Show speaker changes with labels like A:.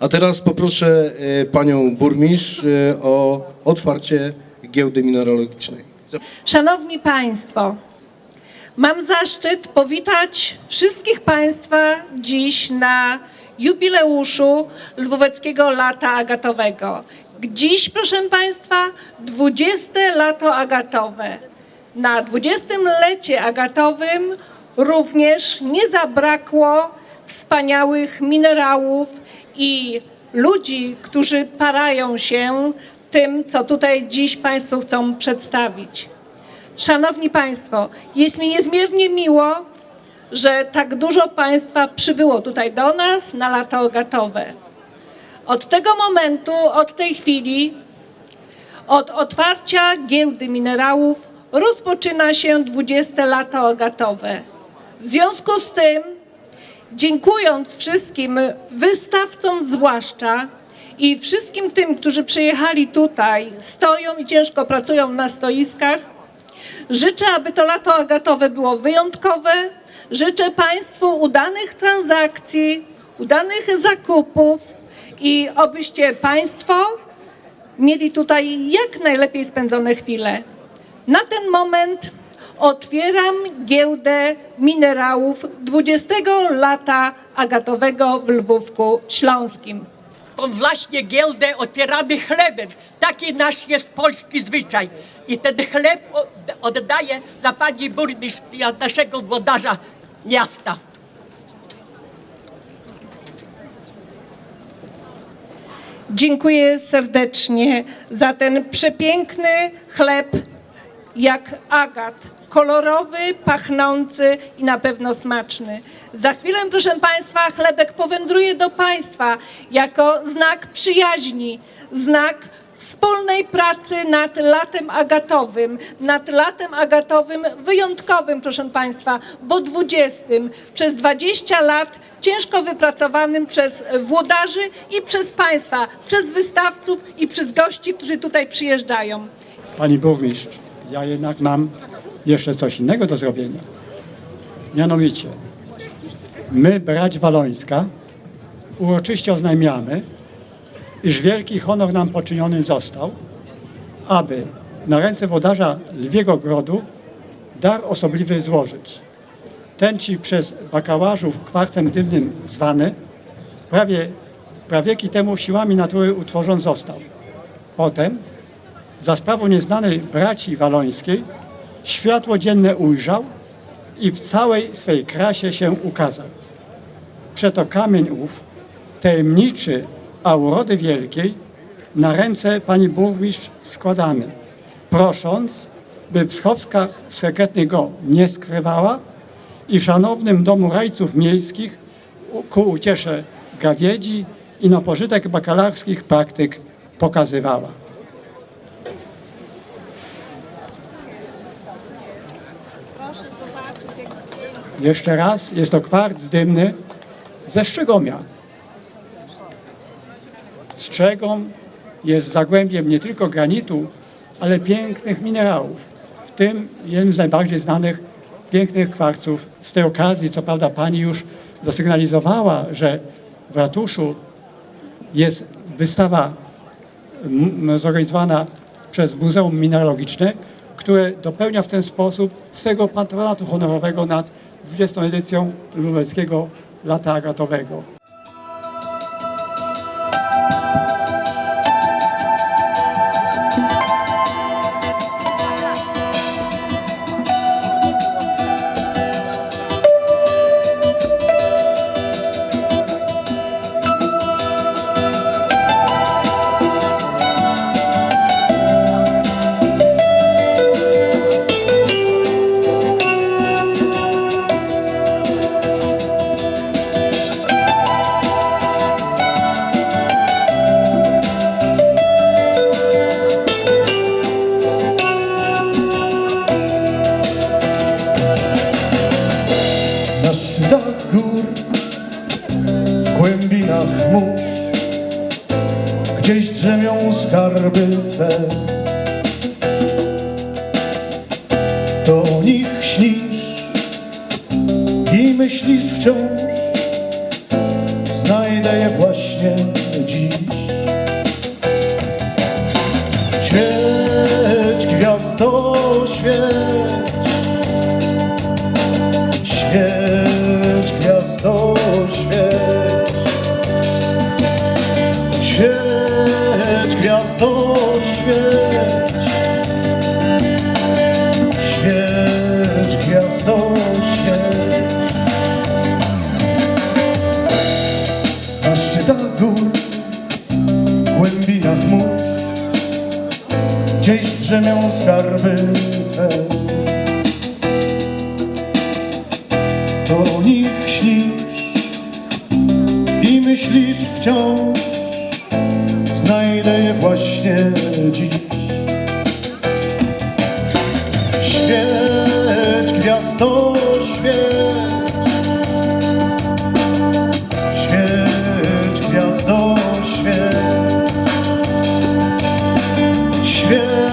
A: A teraz poproszę e, panią burmistrz e, o otwarcie giełdy mineralogicznej.
B: Szanowni Państwo, mam zaszczyt powitać wszystkich Państwa dziś na jubileuszu Lwóweckiego Lata Agatowego. Dziś, proszę Państwa, 20 lato agatowe. Na 20-lecie agatowym również nie zabrakło wspaniałych minerałów i ludzi, którzy parają się tym, co tutaj dziś Państwu chcą przedstawić. Szanowni Państwo, jest mi niezmiernie miło, że tak dużo Państwa przybyło tutaj do nas na lato ogatowe. Od tego momentu, od tej chwili, od otwarcia giełdy minerałów rozpoczyna się 20 lato ogatowe. W związku z tym, dziękując wszystkim wystawcom zwłaszcza i wszystkim tym, którzy przyjechali tutaj, stoją i ciężko pracują na stoiskach, Życzę, aby to lato agatowe było wyjątkowe. Życzę Państwu udanych transakcji, udanych zakupów i obyście Państwo mieli tutaj jak najlepiej spędzone chwile. Na ten moment otwieram giełdę minerałów 20 lata agatowego w Lwówku Śląskim.
C: tą właśnie giełdę otwieramy chlebem. Taki nasz jest polski zwyczaj. I ten chleb od- oddaję dla pani burmistrz, naszego włodarza miasta.
B: Dziękuję serdecznie za ten przepiękny chleb jak agat. Kolorowy, pachnący i na pewno smaczny. Za chwilę, proszę Państwa, chlebek powędruje do Państwa jako znak przyjaźni, znak wspólnej pracy nad latem agatowym, nad latem agatowym wyjątkowym, proszę Państwa, bo 20, przez 20 lat ciężko wypracowanym przez włodarzy i przez Państwa, przez wystawców i przez gości, którzy tutaj przyjeżdżają.
D: Pani burmistrz, ja jednak mam jeszcze coś innego do zrobienia. Mianowicie, my, brać Walońska, uroczyście oznajmiamy, iż wielki honor nam poczyniony został, aby na ręce włodarza Lwiego Grodu dar osobliwy złożyć. Ten ci przez bakałarzów kwarcem dymnym zwany, prawie prawieki temu siłami natury utworzony został. Potem za sprawą nieznanej braci walońskiej światło dzienne ujrzał i w całej swej krasie się ukazał. Przeto kamień ów, tajemniczy, a urody wielkiej, na ręce pani burmistrz składany, prosząc, by w schowskach sekretnych go nie skrywała i w szanownym domu rajców miejskich ku uciesze gawiedzi i na pożytek bakalarskich praktyk pokazywała. Jeszcze raz, jest to kwarc dymny ze Strzegomia. Strzegom jest zagłębiem nie tylko granitu, ale pięknych minerałów. W tym jednym z najbardziej znanych pięknych kwarców. Z tej okazji, co prawda, pani już zasygnalizowała, że w ratuszu jest wystawa zorganizowana przez Muzeum Mineralogiczne, które dopełnia w ten sposób swego patronatu honorowego nad 20. edycją Lubelskiego Lata Agatowego.
E: Gdzieś drzemią skarby Twe. To o nich śnisz i myślisz wciąż, znajdę je właśnie dziś. drzemią skarby te. To nich śnisz i myślisz wciąż, znajdę je właśnie dziś. Świeć, gwiazdo, świeć, świeć, gwiazdo, świeć. świeć.